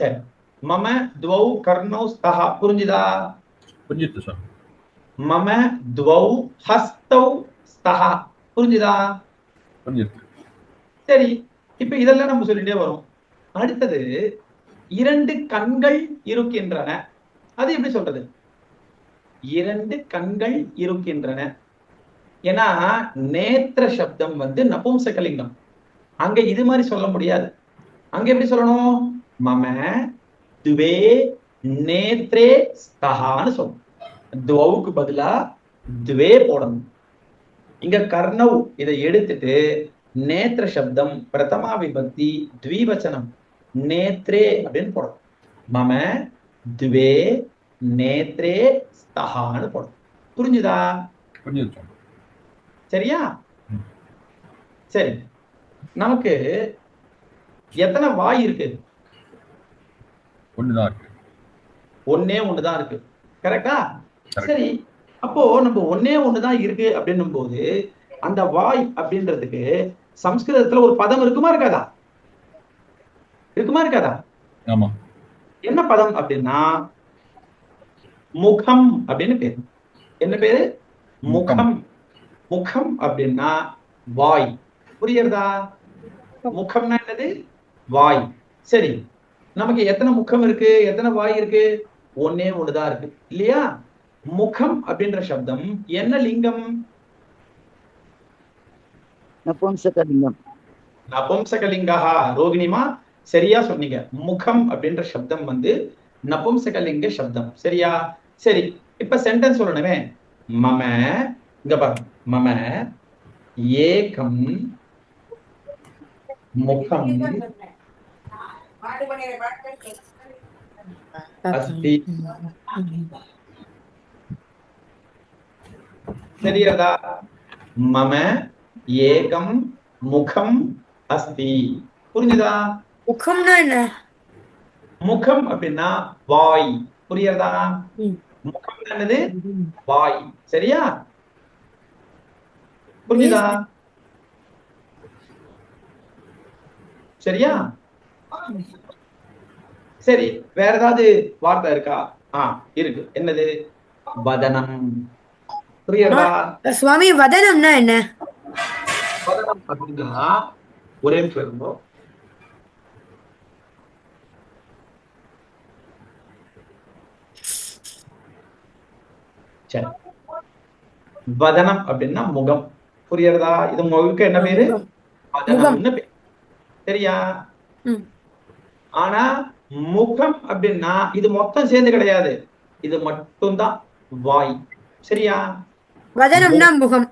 சரி மம துவௌ கர்ணௌ ஸ்தஹா புரிஞ்சுதா புரிஞ்சுது சுவாமி மம துவௌ ஹஸ்தௌ ஸ்தஹா புரிஞ்சுதா புரிஞ்சுது சரி இப்ப இதெல்லாம் நம்ம சொல்லிட்டே வரோம் அடுத்தது இரண்டு கண்கள் இருக்கின்றன அது எப்படி சொல்றது இரண்டு கண்கள் இருக்கின்றன ஏன்னா நேத்திர சப்தம் வந்து நபும்சகலிங்கம் அங்க இது மாதிரி சொல்ல முடியாது அங்க எப்படி சொல்லணும் மம துவே நேத்ரே ஸ்தஹான்னு சொல்லணும் துவவுக்கு பதிலா துவே போடணும் இங்க கர்ணவ் இதை எடுத்துட்டு நேத்திர சப்தம் பிரதமா விபக்தி த்விவச்சனம் நேத்ரே அப்படின்னு போடணும் மம துவே நேத்ரே ஸ்தஹான்னு போடணும் புரிஞ்சுதா புரிஞ்சுது சரியா. சரி நமக்கு எத்தனை வாய் இருக்கு ஒண்ணுதான் இருக்கு. ஒன்னே ஒண்ணுதான் இருக்கு. கரெக்டா. சரி. அப்போ நம்ம ஒன்னே ஒண்ணுதான் இருக்கு அப்படின்னும் போது அந்த வாய் அப்படின்றதுக்கு சம்ஸ்கிருதத்துல ஒரு பதம் இருக்குமா இருக்காதா? இருக்குமா இருக்காதா? ஆமா. என்ன பதம் அப்படின்னா முகம் அப்படின்னு பேரு. என்ன பேரு? முகம். முகம். அப்படின்னா வாய். புரியுறதா முகம்னா என்னது? வாய். சரி. நமக்கு எத்தனை முகம் இருக்கு? எத்தனை வாய் இருக்கு? ஒன்னே ஒண்ணுதான் இருக்கு. இல்லையா? முகம் அப்படின்ற சப்தம் என்ன லிங்கம்? நபும்சகலிங்கம். நபும்சகலிங்கா ரோகிணிமா சரியா சொன்னீங்க. முகம் அப்படின்ற சப்தம் வந்து நபும்சகலிங்க சப்தம். சரியா? சரி. இப்ப சென்டென்ஸ் சொல்லணுமே. மம இங்க பாருங்க. மம ஏகம் முகம். அஸ்தி தெரியறதா மம ஏகம் முகம் அஸ்தி புரிஞ்சுதா? முகம்னா என்ன? முகம் அப்படின்னா வாய். புரியுறதா. முகம் என்னது? வாய். சரியா? புரிஞ்சுதா? சரியா? சரி வேற ஏதாவது வார்த்தை இருக்கா? ஆ இருக்கு. என்னது? வதனம். புரியுறதா சுவாமி வதனம்னா என்ன? வதனம் அப்படின்னா ஒரே நிமிஷம் சரி. வதனம் அப்படின்னா முகம். புரியுறதா? இது முகக்கு என்ன பேரு? வதனம்னு பேரு சரியா. ஆனா முகம் அப்படின்னா இது மொத்தம் சேர்ந்து கிடையாது. இது மட்டும்தான் வாய். சரியா? வதனம்னா முகம்.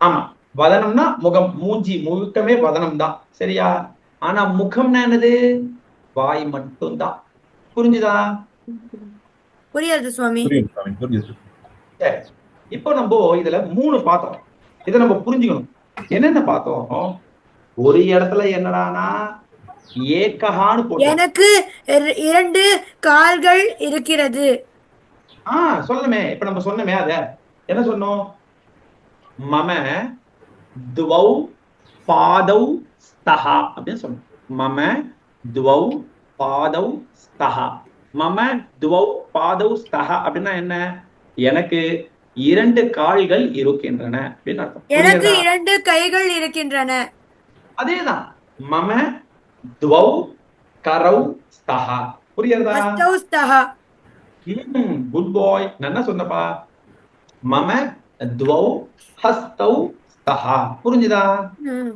ஆமா. வதனம்னா முகம். மூஞ்சி முழுக்கமே வதனம் தான் சரியா? ஆனா முகம்னா என்னது? வாய் மட்டும்தான். புரிஞ்சுதா? புரியாது சுவாமி. சரி. இப்போ நம்ம இதுல மூணு பார்த்தோம். இதை நம்ம புரிஞ்சுக்கணும். என்னென்ன பார்த்தோம்? ஒரு இடத்துல என்னடானா ஏக்கஹான்னு எனக்கு இர- இரண்டு கால்கள் இருக்கிறது. ஆ சொல்லணுமே. இப்ப நம்ம சொன்னோமே அத. என்ன சொன்னோம்? மம துவௌ பாதௌ ஸ்தஹா அப்படின்னு சொன்னோம். மம துவௌ பாதௌ ஸ்தஹா. மம துவௌ பாதௌ ஸ்தஹா அப்படின்னா என்ன? எனக்கு இரண்டு கால்கள் இருக்கின்றன அப்படின்னு அர்த்தம். எனக்கு? இரண்டு கைகள் இருக்கின்றன. அதேதான். மம துவௌ கரௌ ஸ்தஹா புரியுறதா ஹஸ்தௌ ஸ்தஹா குட் பாய் நல்லா சொன்னப்பா மம துவௌ ஹஸ்தௌ ஸ்தஹா புரிஞ்சுதா ம்.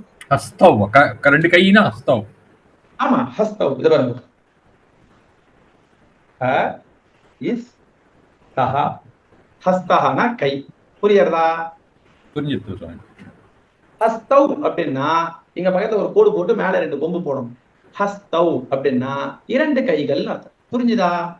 க- ரெண்டு கைனா ஹஸ்தவ் ஆமா ஹஸ்தௌ இது பாருங்க ஹ இஸ் தஹா ஹஸ்தஹனா கை புரியுறதா புரிஞ்சுது சுவாமி ஹஸ்தவ் அப்படின்னா இங்க பக்கத்துல ஒரு கோடு போட்டு மேல ரெண்டு கொம்பு போடணும். ஹஸ்தவ் அப்படின்னா இரண்டு கைகள் அர்த்தம். புரிஞ்சுதா?